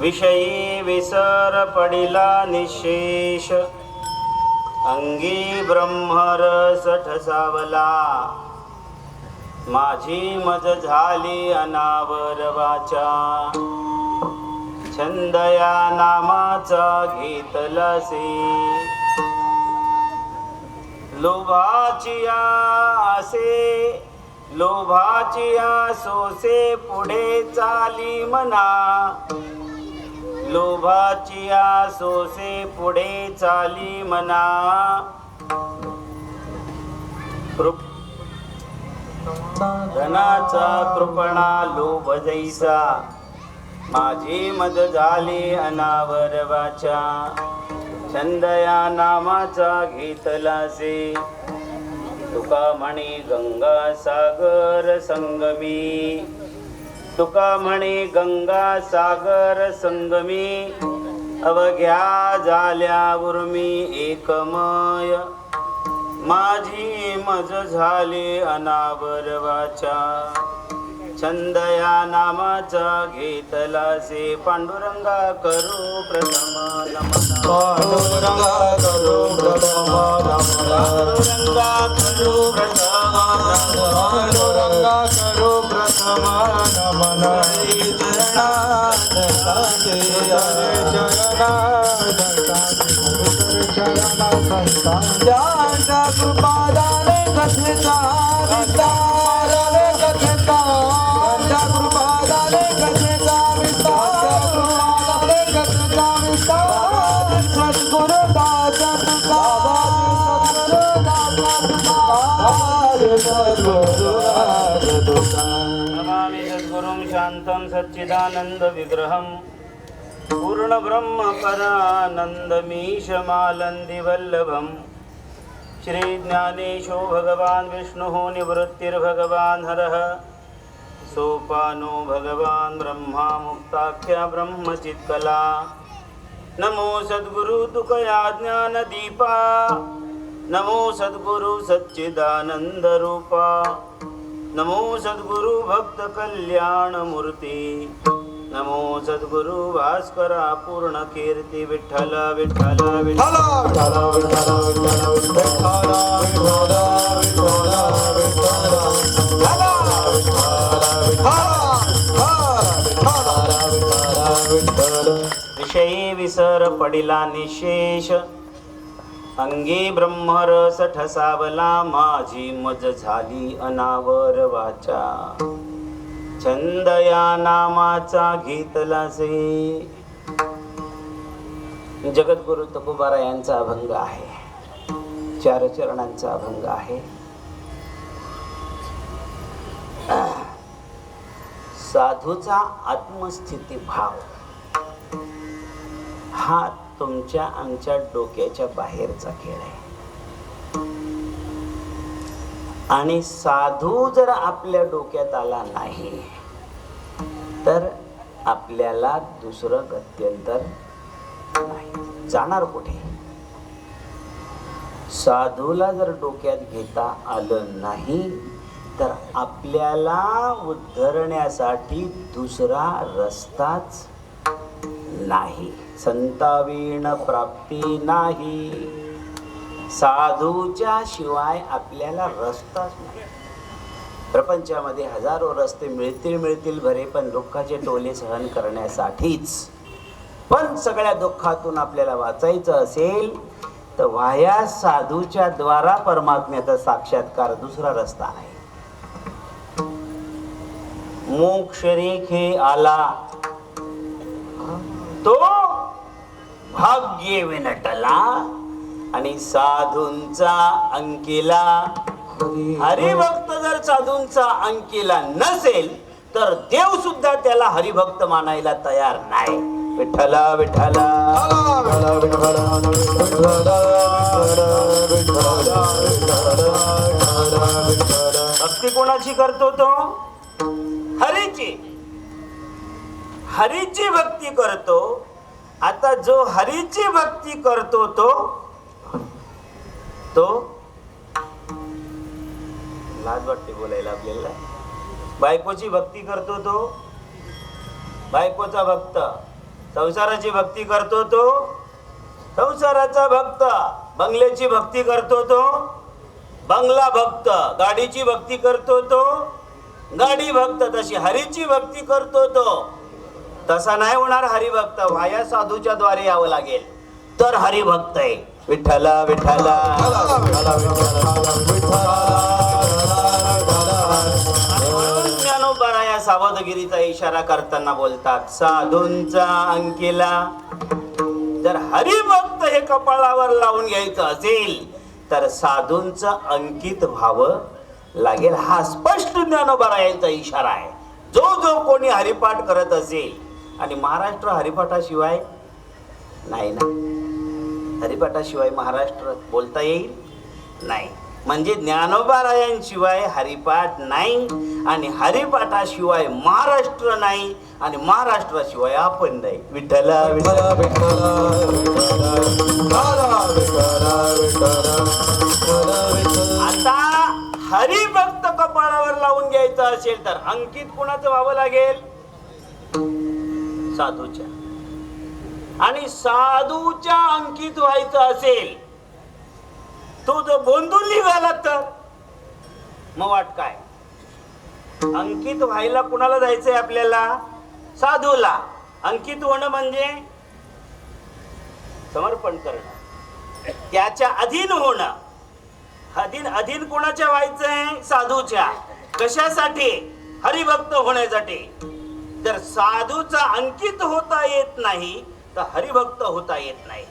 विषयी विसर पडिला निशेष. अंगी ब्रह्मरस ठसावला माझी मज झाली अनावर वाचा. छंदया नामाचा घेतलासे लोभाची असे लोभाची सोसे पुढे चाली मना. लोभाची सोसे पुढे चाली मना. धनाचा कृपणा लोभ जैसा. माझी मद झाली अनावर वाचा. छंद या नामाचा घेतलासे. तुका म्हणे गंगा सागर संगमी. तुका म्हणे गंगा सागर संगमी. अवघ्या झाल्या उर्मी एकमय. माझी मज झाली अनावर वाचा. छंद या नामाचा घेतलासे पांडुरंगा करू प्रथम पांडुरंगा करो प्रथम पांडुरंगा करू प्रथम पांडुरंगा करो प्रथम नमन साजे हरे नमामि सद्गुरुं शान्तं सच्चिदानन्दविग्रहं पूर्णब्रह्मपरानन्दमीशमालन्दिवल्लभं। श्रीज्ञानेशो भगवान् विष्णुः निवृत्तिर्भगवान् हरः। सोपानो भगवान् ब्रह्मा मुक्ताख्या ब्रह्मचित्कला। नमो सद्गुरु तुकया ज्ञानदीपा। नमो सद्गुरु सच्चिदानन्दरूपा। नमो सद्गुरु भक्त कल्याण मूर्ती नमो सद्गुरु भास्करा पूर्ण कीर्ती विठ्ठल विठ्ठल विठ्ठल विठ्ठल विठ्ठल विठ्ठल विठ्ठल विषयी विसर पडिला निशेष अंगी ब्रह्मरस ठसावला माझी मज झाली अनावर वाचा. छंद या नामाचा घेतलासे जगद्गुरु तुकोबारा यांचा अभंग आहे. चार चरणांचा अभंग आहे. साधूचा आत्मस्थिती भाव हा तुमच्या आमच्या डोक्याच्या बाहेरचा खेळ आहे. आणि साधू जर आपल्या डोक्यात आला नाही तर आपल्याला दुसरं गत्यंतर नाही. जाणार कुठे? साधूला जर डोक्यात घेता आलं नाही तर आपल्याला उद्धरण्यासाठी दुसरा रस्ताच नाही. संतावीण प्राप्ती नाही. साधूच्या शिवाय आपल्याला रस्ताच नाही. प्रपंचामध्ये हजारो रस्ते मिळतील मिळतील भरे पण दुःखाचे टोले सहन करण्यासाठीच. पण सगळ्या दुःखातून आपल्याला वाचायचं असेल तर वाया साधूच्या द्वारा परमात्म्याचा साक्षात्कार दुसरा रस्ता आहे मोक्ष रेखे आला. तो भाग्य विनटला आणि साधूंचा अंकिला हरिभक्त जर साधूंचा अंकिला नसेल तर देव सुद्धा त्याला हरिभक्त मानायला तयार नाही विठ्ठला विठ्ठला भक्ती कोणाची करतो तो हरीची हरीची भक्ती करतो आता जो हरीची भक्ती करतो तो तो लाज वाटते बोलायला आपल्याला. बायकोची भक्ती करतो तो बायकोचा भक्त. संसाराची भक्ती करतो तो संसाराचा भक्त. बंगल्याची भक्ती करतो तो बंगला भक्त. गाडीची भक्ती करतो तो गाडी भक्त. तशी हरीची भक्ती करतो तो. तसा नाही होणार हरिभक्त. वाया साधूच्या द्वारे यावं लागेल. तर हरिभक्त आहे. विठ्ठला विठ्ठला. ज्ञानोबा या सावधगिरीचा इशारा करताना बोलतात साधूंचा अंकिला. जर हरिभक्त हे कपाळावर लावून घ्यायचं असेल तर साधूंचं अंकित व्हावं लागेल. हा स्पष्ट ज्ञानोबा यांचा इशारा आहे. जो जो कोणी हरिपाठ करत असेल आणि महाराष्ट्र हरिपाठाशिवाय नाही ना. हरिपाठाशिवाय महाराष्ट्र बोलता येईल नाही. म्हणजे ज्ञानोबारायांशिवाय हरिपाठ नाही आणि हरिपाठाशिवाय महाराष्ट्र नाही आणि महाराष्ट्राशिवाय आपण नाही. विठ्ठला विठ्ठला. आता हरिभक्त कपाळावर लावून घ्यायचं असेल तर अंकित कुणाचं व्हावं लागेल? साधूच्या. आणि साधूच्या अंकित व्हायचं असेल तो जर बोंधून निघाला तर मग वाट काय? अंकित व्हायला कुणाला जायचंय आपल्याला? साधूला. अंकित होणं म्हणजे समर्पण करणं. त्याच्या अधीन होणं. अधीन अधीन कोणाच्या व्हायचंय? साधूच्या. कशासाठी? हरिभक्त होण्यासाठी. जर साधूचा अंकित होता येत नाही तर हरिभक्त होता येत नाही.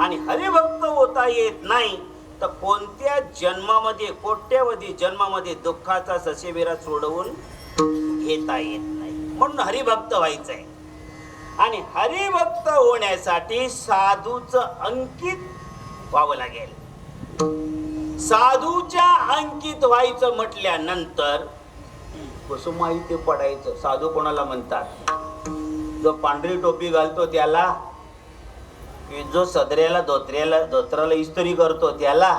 आणि हरिभक्त होता येत नाही तर कोणत्या जन्मामध्ये कोट्यवधी जन्मामध्ये दुःखाचा ससेबेरा सोडवून घेता येत नाही? म्हणून हरिभक्त व्हायचं आहे आणि हरिभक्त होण्यासाठी साधूचं अंकित व्हावं लागेल. साधूच्या अंकित व्हायचं म्हटल्यानंतर कसं माहिती पडायचं. साधू कोणाला म्हणतात? जो पांढरी टोपी घालतो त्याला की जो सदऱ्याला धोत्र्याला धोत्राला इस्त्री करतो त्याला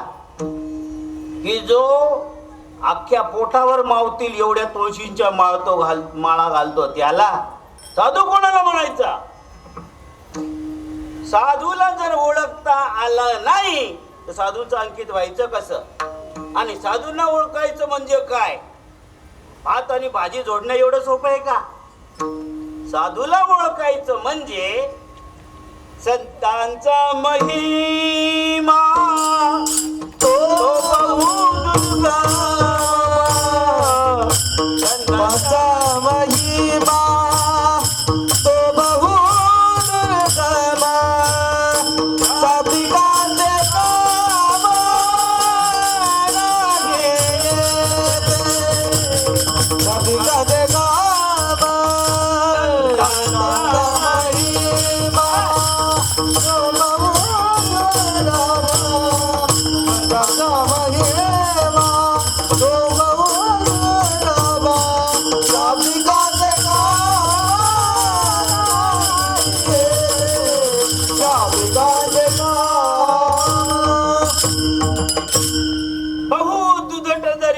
की जो अख्ख्या पोटावर मावतील एवढ्या तुळशींच्या माळतो घाल माळा घालतो त्याला साधू कोणाला म्हणायचा? साधूला जर ओळखता आलं नाही तर साधूचं अंकित व्हायचं कसं? आणि साधूंना ओळखायचं म्हणजे काय? भात आणि भाजी जोडणं एवढं सोपं आहे का? साधूला ओळखायचं म्हणजे संतांचा महिमा.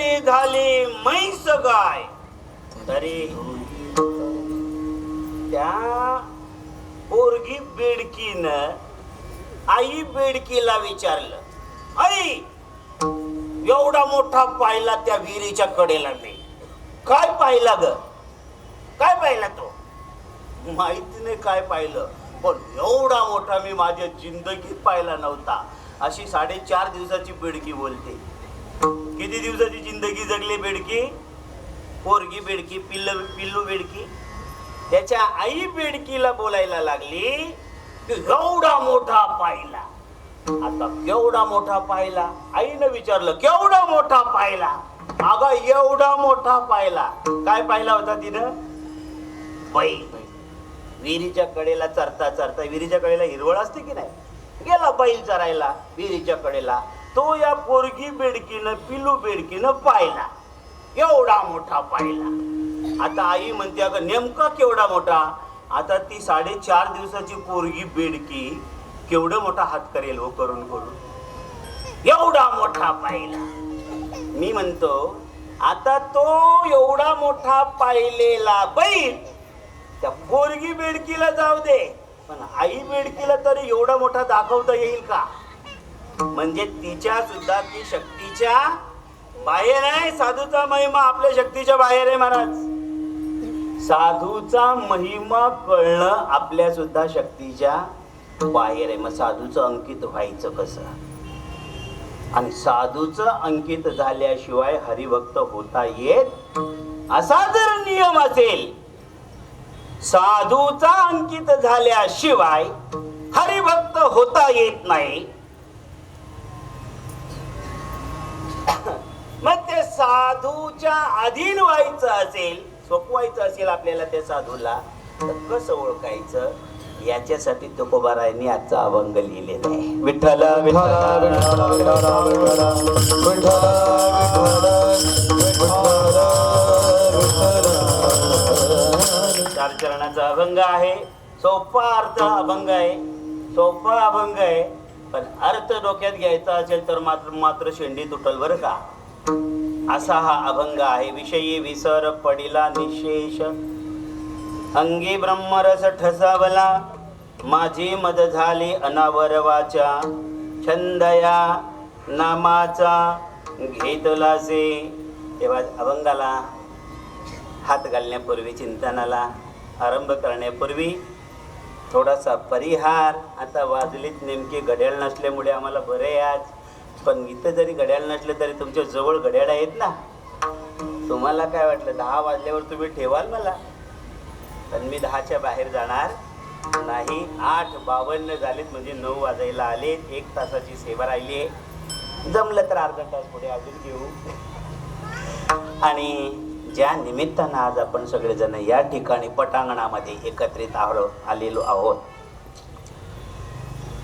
जरी झाली म्हैस गाय. तरी त्या पोरगी बेडकीनं आई बेडकीला विचारलं आई एवढा मोठा पाहिला त्या विहिरीच्या कडेला मी. काय पाहिला ग? काय पाहिला तो? माहिती नाही काय पाहिलं? पण एवढा मोठा मी माझ्या जिंदगीत पाहिला नव्हता. अशी साडेचार दिवसाची बेडकी बोलते. किती दिवसाची जिंदगी जगली बेडकी? पोरगी बेडकी पिल्ल पिल्लू बेडकी? त्याच्या आई बेडकीला बोलायला लागली की एवढा मोठा पाहिला. आता केवढा मोठा पाहिला? आईनं विचारलं केवढा मोठा पाहिला? अगं एवढा मोठा पाहिला. काय पाहिला होता तिनं? बैल विहिरीच्या कडेला चरता चरता विहिरीच्या कडेला हिरवळ असते की नाही? गेला बैल चरायला विहिरीच्या कडेला. तो या पोरगी बेडकीनं पिलू बेडकीनं पाहिला. एवढा मोठा पाहिला. आता आई म्हणते अगं नेमका केवढा मोठा? आता ती साडेचार दिवसाची पोरगी बेडकी केवढं मोठा हात करेल हो करून करून. एवढा मोठा पाहिला. मी म्हणतो आता तो एवढा मोठा पाहिलेला बैल त्या पोरगी बेडकीला जाऊ दे. पण आई बेडकीला तरी एवढा मोठा दाखवता येईल का? म्हणजे तिच्या सुद्धा ती शक्तीच्या बाहेर आहे. साधूचा महिमा आपल्या शक्तीच्या बाहेर आहे महाराज. साधूचा महिमा कळणं आपल्या सुद्धा शक्तीच्या बाहेर आहे. मग साधूचं अंकित व्हायचं कसं? आणि साधूचं अंकित झाल्याशिवाय हरिभक्त होता येत असा जर नियम असेल साधूचा अंकित झाल्याशिवाय हरिभक्त होता येत नाही. मग ते साधूच्या अधीन व्हायचं असेल सोपवायचं असेल आपल्याला त्या साधूला तर कसं ओळखायचं? याच्यासाठी तुकोबारायांनी आजचा अभंग लिहिलेला आहे. विठ्ठल विठ्ठल विठ्ठल चार चरणाचा अभंग आहे. सोपा अर्थ अभंग आहे. सोपा अभंग आहे. पण अर्थ डोक्यात घ्यायचा असेल तर मात्र मात्र शेंडी तुटल बरं का? असा हा अभंग आहे. विषयी विसर पडिला निशेष. अंगी ब्रह्मरस ठसावला. माझी मद झाली अनावरवाच्या. छंदया नामाचा घेतलासे तेव्हा अभंगाला हात घालण्यापूर्वी चिंतनाला आरंभ करण्यापूर्वी थोडासा परिहार. आता वाजलीत नेमके घड्याळ नसल्यामुळे आम्हाला बरे आहे आज. पण इथं जरी घड्याळ नसले तरी तुमच्या जवळ घड्याळ आहेत ना. तुम्हाला काय वाटलं? दहा वाजल्यावर तुम्ही ठेवाल मला? पण मी दहाच्या बाहेर जाणार नाही. आठ बावन्न झालेत म्हणजे नऊ वाजायला आले एक तासाची सेवा राहिली आहे. जमलं तर अर्धा तास पुढे अजून घेऊ. आणि ज्या निमित्तानं आज आपण सगळेजण या ठिकाणी पटांगणामध्ये एकत्रित आहो आलेलो आहोत.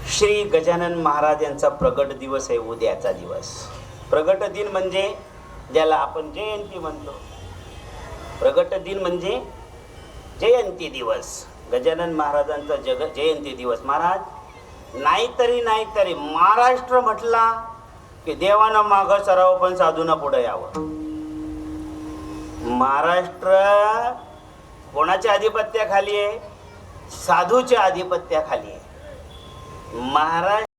श्री गजानन महाराज यांचा प्रगट दिवस आहे उद्याचा दिवस. प्रगट दिन म्हणजे ज्याला आपण जयंती म्हणतो. प्रगट दिन म्हणजे जयंती दिवस. गजानन महाराजांचा जग जयंती दिवस. महाराज नाहीतरी नाहीतरी महाराष्ट्र म्हटला की देवानं मागं सराव पण साधून पुढे यावं. महाराष्ट्र कोणाच्या आधिपत्याखाली आहे? साधूच्या आधिपत्याखाली आहे. महाराष्ट्र